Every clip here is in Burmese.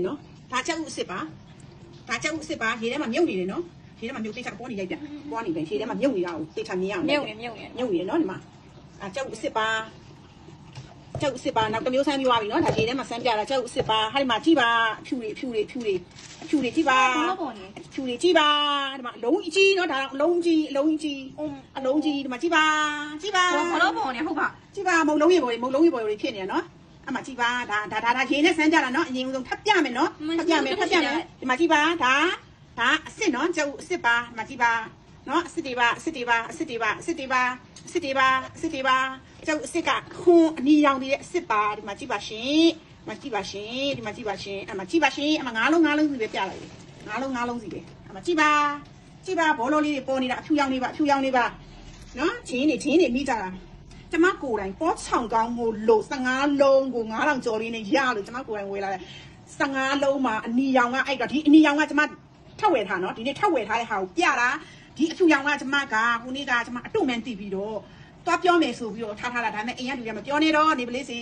နော်ဒါချက်ဥအစ်စ်ပါဒါချက်ဥအစ်စ်ပါရေထဲမှာမြုပ်နေတယ်နော်ရေထဲမှာမြုပ်သိချပေါ်နေရိုက်ပြန်ပေါ်နေပြန်ရေထဲမှာမြုပ်နေတာကိုသိချမြင်ရအောင်မြုပ်နေမြုပ်နေမြုပ်နေတယ်နော်ဒီမှာအဲချက်ဥအစ်စ်ပါချက်ဥအစ်စ်ပါနောက်တစ်မျိုးဆန်းပြသွားပြီနော်ဒါရေထဲမှာဆန်းပြတာချက်ဥအစ်စ်ပါဟာဒီမှာကြည့်ပါအဖြူတွေအဖြူတွေအဖြူတွေအဖြူတွေကြည့်ပါဘာပေါ်နေဖြူတွေကြည့်ပါဒီမှာအလုံးကြီးနော်ဒါအလုံးကြီးအလုံးကြီးအလုံးကြီးဒီမှာကြည့်ပါကြည့်ပါဘာလို့ပေါ်နေဟုတ်ပါကြည့်ပါမုံလုံးရေပေါ်မုံလုံးရေပေါ်တွေဖြစ်နေရနော် အမှကြည့်ပါဒါဒါဒါဒါရေနဲ့ဆန်းကြတာနော်အရင်ဆုံးထပ်ပြမယ်နော်ထပ်ပြမယ်ထပ်ပြမယ်ဒီမှာကြည့်ပါဒါဒါအစ်စ်နော်ကျုပ်အစ်စ်ပါဒီမှာကြည့်ပါနော်အစ်စ်တွေပါအစ်စ်တွေပါအစ်စ်တွေပါအစ်စ်တွေပါအစ်စ်တွေပါအစ်စ်တွေပါကျုပ်အစ်စ်ကခွန်အနီရောင်တွေတဲ့အစ်စ်ပါဒီမှာကြည့်ပါရှင်ဒီမှာကြည့်ပါရှင်ဒီမှာကြည့်ပါရှင်အမှကြည့်ပါရှင်အမှငါးလုံးငါးလုံးစီပဲပြလိုက်တယ်ငါးလုံးငါးလုံးစီပဲအမှကြည့်ပါကြည့်ပါဘောလုံးလေးတွေပေါ်နေတာအဖြူရောင်လေးပါအဖြူရောင်လေးပါနော်ချင်းနေချင်းနေမိကြတာ ကျမကိုယ်တိုင်ပေါ်ဆောင်ကောင်းကိုလို့15လုံးကို9000ကျော်လေးနဲ့ရလို့ကျမကိုယ်တိုင်ဝယ်လာတယ်15လုံးမှာအနီရောင်ကအဲ့တော့ဒီအနီရောင်ကကျမထပ်ဝယ်ထားနော်ဒီနေ့ထပ်ဝယ်ထားတဲ့ဟာကိုပြတာဒီအဖြူရောင်ကကျမကခုနေ့ကကျမအတုမှန်တည်ပြီးတော့သွားပြောမယ်ဆိုပြီးတော့ထားထားတာဒါပေမဲ့အိမ်ကလူတွေကမပြောနေတော့နေပလေးစီ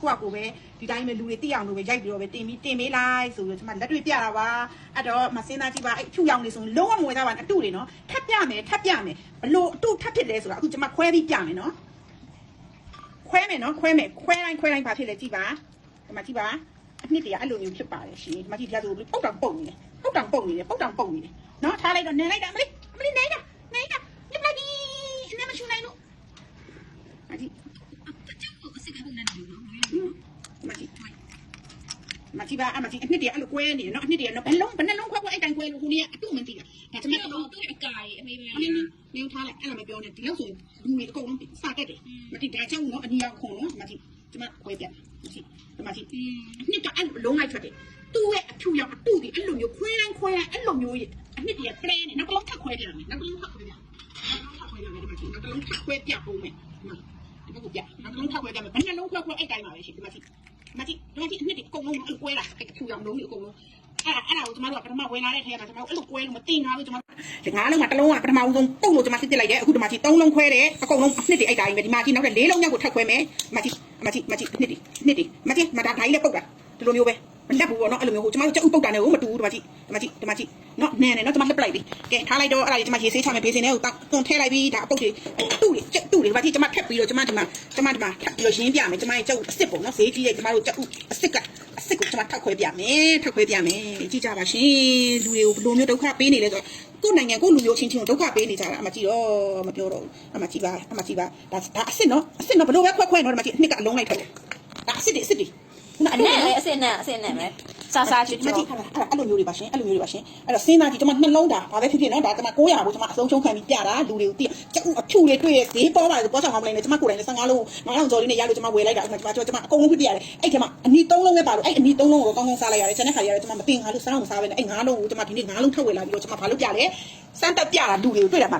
ကိုကကိုပဲဒီတိုင်းပဲလူတွေသိအောင်လို့ပဲရိုက်ပြီးတော့ပဲတင်ပြီးတင်ပေးလိုက်ဆိုပြီးတော့ကျမလက်တွေ့ပြတာပါအဲ့တော့မစင်းသားကြည့်ပါအဲ့အဖြူရောင်နေဆိုရင်လုံးဝမဝယ်သားပါနဲ့အတုတွေနော်ထပ်ပြမယ်ထပ်ပြမယ်ဘလို့အတုထပ်ဖြစ်လဲဆိုတာအခုကျမခွဲပြီးပြမယ်နော် ခွဲမယ်နော်ခွဲမယ်ခွဲတိုင်းခွဲတိုင်းဘာဖြစ်လဲကြည့်ပါဒီမှာကြည့်ပါအနှစ်တည်းအဲ့လိုမျိုးဖြစ်ပါတယ်ရှင်ဒီမှာကြည့်ကြဆိုပုတ်တောင်ပုတ်နေတယ်ပုတ်တောင်ပုတ်နေတယ်ပုတ်တောင်ပုတ်နေတယ်နော်ထားလိုက်တော့နင်လိုက်တာမလေးမလေးနိုင်တာနိုင်တာညပ်လိုက်ဒီနင်မချူနိုင်လို့အဒီအစစ်ကဘယ်နဲ့လဲနော်မကြည့်မကြည့်ပါအမကြည့်အနှစ်တည်းအဲ့လိုကွဲနေတယ်နော်အနှစ်တည်းနော်ဘယ်လုံးဘယ်နှလုံးခွဲခွဲအဲ့တိုင်းကွဲ လို့ခုနေ့ကအတုမသိတာဒါကျွန်တော်တော့သူ့အကာကြီးအမေပဲအမေနေထားလိုက်အဲ့လိုမပြောနဲ့ဒီလောက်ဆိုလူတွေအကုန်လုံးစတက်တယ်မတိဒါကြောင့်နော်အနီရောက်ခုံနော်မတိကျမခွဲပြမတိဒီမတိနှစ်ကအဲ့လုံးလိုက်ထွက်တယ်သူ့ရဲ့အဖြူရောက်အတူဒီအဲ့လိုမျိုးခွဲတိုင်းခွဲတိုင်းအဲ့လိုမျိုးအနှစ်တည်းပလဲနေနောက်ကလုံးထပ်ခွဲပြန်မယ်နောက်ကလုံးထပ်ခွဲပြန်နောက်တစ်လုံးထပ်ခွဲပြန်မယ်ဒီမတိနောက်ကလုံးထပ်ခွဲပြပုံမယ်ဒီဘက်ကပြနောက်ကလုံးထပ်ခွဲပြန်မယ်ဘယ်နှလုံးခွဲခွဲအဲ့တိုင်းပါပဲရှင်ဒီမတိမတိဒီမတိအနှစ်တည်းအကုန်လုံးအဲ့ကွဲတာအဲ့အဖြူရောက်လုံးကြီးအကုန်လုံး အဲ့ဒါအဲ့ဒါကိုကျမတို့ကပထမဝင်လာတဲ့ထဲမှာကျမတို့အဲ့လိုကွဲလို့မတင်တာလို့ကျမတို့ဒီငါးလုံးကတစ်လုံးကပထမဆုံးပုတ်လို့ကျမစစ်ပစ်လိုက်တယ်အခုဒီမှာကြီးသုံးလုံးခွဲတယ်အကုန်လုံးအနှစ်တည်းအဲ့တိုင်းပဲဒီမှာကြီးနောက်ထပ်လေးလုံးမြောက်ကိုထပ်ခွဲမယ်မကြီးမကြီးမကြီးအနှစ်တည်းအနှစ်တည်းမကြီးမဒါဓာကြီးလည်းပုတ်တာဒီလိုမျိုးပဲမလက်ဘူးပေါ့နော်အဲ့လိုမျိုးကိုကျမတို့ကြက်ဥပုတ်တာနဲ့ကိုမတူဘူးဒီမှာကြီးဒီမှာကြီးဒီမှာကြီးနော်နန်းနေနော်ကျမလှက်ပလိုက်ပြီကဲထားလိုက်တော့အဲ့ဒါကြီးကျမရေဆေးချမယ်ဘေးစင်ထဲကိုတောက်သွန်ထည့်လိုက်ပြီးဒါအပုတ်တွေတူတွေကြက်တူတွေဒီမှာကြီးကျမထက်ပြီးတော့ကျမဒီမှာကျမဒီမှာထပ်ပြီးတော့ရင်းပြမယ်ကျမရဲ့ကြက်ဥအစ်စ်ပေါ့နော်ဈေးကြီးရဲ့ကျမတို့ကြက်ဥအစ်စ်က အစ်စ်ကိုကျမထောက်ခွဲပြမယ်ထောက်ခွဲပြမယ်ကြည့်ကြပါရှင်လူတွေကိုဘယ်လိုမျိုးဒုက္ခပေးနေလဲဆိုတော့ကိုယ်နိုင်ငံကိုလူမျိုးချင်းချင်းကိုဒုက္ခပေးနေကြတာအမကြည့်တော့မပြောတော့ဘူးအမကြည့်ပါအမကြည့်ပါဒါဒါအစ်စ်နော်အစ်စ်နော်ဘယ်လိုပဲခွဲခွဲနော်ဒီမှာကြည့်အနှစ်ကအလုံးလိုက်ထွက်တယ်ဒါအစ်စ်တွေအစ်စ်တွေနော်အအဲ့နဲ့လိုလေအစင်နဲ့အစင်နဲ့ပဲ စာစာချွတ်မချွတ်ကြည့်ခါလားအဲ့လိုမျိုးတွေပါရှင်အဲ့လိုမျိုးတွေပါရှင်အဲ့တော့စဉ်းစားကြည့်ကျွန်မနှလုံးသားဘာပဲဖြစ်ဖြစ်နော်ဒါကျွန်မ900ကိုကျွန်မအဆုံးရှုံးခံပြီးပြတာလူတွေကိုတိကျုပ်အဖြူတွေတွေ့ရဈေးပေါ်ပါလို့ပေါ်ဆောင်အောင်မလိုက်နဲ့ကျွန်မကိုယ်တိုင်လည်း15လုံး9000ကျော်လေးနဲ့ရလို့ကျွန်မဝယ်လိုက်တာကျွန်မကျွန်မအကုန်လုံးပြပြရတယ်အဲ့ထဲမှာအနီ3လုံးပဲပါလို့အဲ့အနီ3လုံးကိုကောင်းကောင်းစားလိုက်ရတယ်ကျန်တဲ့ခါတွေရတယ်ကျွန်မမတင်ငါလို့စားအောင်စားပဲနဲ့အဲ့9လုံးကိုကျွန်မဒီနေ့9လုံးထုတ်ဝယ်လာပြီးတော့ကျွန်မဘာလို့ပြလဲစမ်းတက်ပြတာလူတွေကိုတွေ့တာပါ